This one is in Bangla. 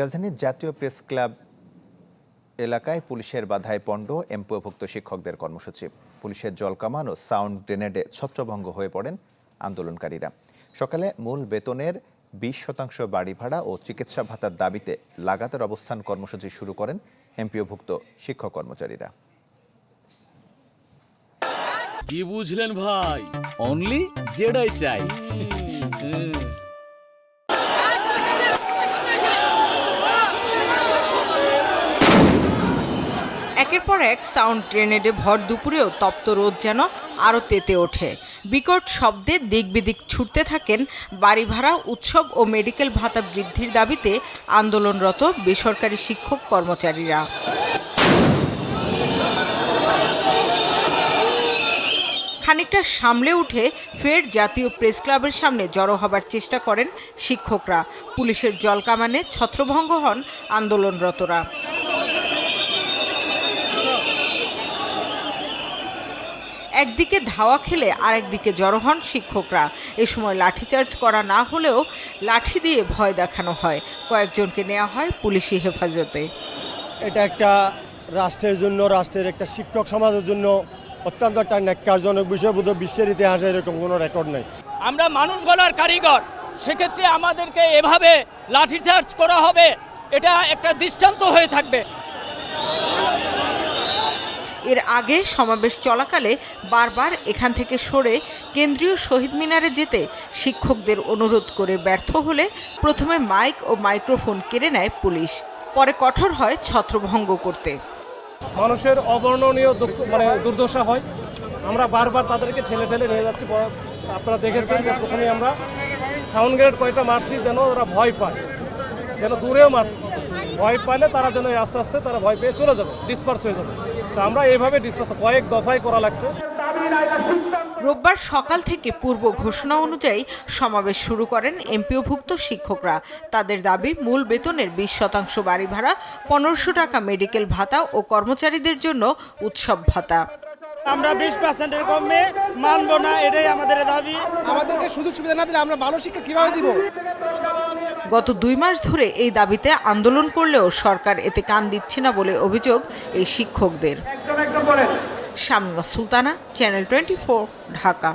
রাজধানীর জাতীয় প্রেস ক্লাব এলাকায় পুলিশের বাধায় পণ্ড এমপিওভুক্ত শিক্ষকদের কর্মসূচি। পুলিশের জল কামান ও সাউন্ড গ্রেনেডে ছত্রভঙ্গ হয়ে পড়েন আন্দোলনকারীরা। সকালে মূল বেতনের বিশ শতাংশ বাড়ি ভাড়া ও চিকিৎসা ভাতার দাবিতে লাগাতার অবস্থান কর্মসূচি শুরু করেন এমপিওভুক্ত শিক্ষক কর্মচারীরা। কি বুঝলেন ভাই? অনলি যেটাই চাই। একের পর এক সাউন্ড গ্রেনেডে ভর দুপুরেও তপ্ত রোদ যেন আরও তেতে ওঠে। বিকট শব্দে দিক বিদিক ছুটতে থাকেন বাড়ি ভাড়া উৎসব ও মেডিকেল ভাতা বৃদ্ধির দাবিতে আন্দোলনরত বেসরকারি শিক্ষক কর্মচারীরা। খানিকটা সামলে উঠে ফের জাতীয় প্রেস ক্লাবের সামনে জড়ো হবার চেষ্টা করেন শিক্ষকরা। পুলিশের জলকামানে ছত্রভঙ্গ হন আন্দোলনরতরা। একদিকে ধাওয়া খেলে আরেকদিকে জড়ো হন শিক্ষকরা। এ সময় লাঠিচার্জ করা না হলেও লাঠি দিয়ে ভয় দেখানো হয়। কয়েকজনকে নেওয়া হয় পুলিশি হেফাজতে। এটা একটা রাষ্ট্রের জন্য রাষ্ট্রের একটা শিক্ষক সমাজের জন্য অত্যন্ত একটা ন্যাক্কারজনক বিষয় বোধ বিশ্বের ইতিহাসে এরকম কোনো রেকর্ড নেই। আমরা মানুষ গলার কারিগর সেক্ষেত্রে আমাদেরকে এভাবে লাঠিচার্জ করা হবে এটা একটা দৃষ্টান্ত হয়ে থাকবে। এর আগে সমাবেশ চলাকালে বারবার এখান থেকে সরে কেন্দ্রীয় শহীদ মিনারে যেতে শিক্ষকদের অনুরোধ করে ব্যর্থ হলে প্রথমে মাইক ও মাইক্রোফোন কেড়ে নেয় পুলিশ, পরে কঠোর হয় ছত্রভঙ্গ করতে। মানুষের অবর্ণনীয় মানে দুর্দশা হয়। আমরা বারবার তাদেরকে ঠেলে ঠেলে নিয়ে যাচ্ছি। আপনারা দেখেছেন যে প্রথমে আমরা সাউন্ড গ্রেড কয়টা মারছি যেন ওরা ভয় পায়, যেন দূরেও মারছি। ভয় পাইলে তারা যেন আস্তে আস্তে তারা ভয় পেয়ে চলে যাবে ডিসপার্স হয়ে যাবে। তো আমরা এইভাবে ডিসপার্স কয়েক দফায় করা লাগছে। রোববার সকাল থেকে পূর্ব ঘোষণা অনুযায়ী সমাবেশ শুরু করেন এমপিওভুক্ত শিক্ষকরা। তাদের দাবি মূল বেতনের বিশ শতাংশ বাড়ি ভাড়া পনেরোশো টাকা মেডিকেল ভাতা ও কর্মচারীদের জন্য উৎসব ভাতা। আমরা বিশ পার্সেন্টের কমে মানবো না এটাই আমাদের দাবি। আমাদেরকে সুযোগ সুবিধা না দিলে আমরা ভালো শিক্ষা কীভাবে দিব? গত দুই মাস ধরে এই দাবিতে আন্দোলন করলেও সরকার এতে কান দিচ্ছে না বলে অভিযোগ এই শিক্ষকদের। Shamima Sultana channel twenty Dhaka.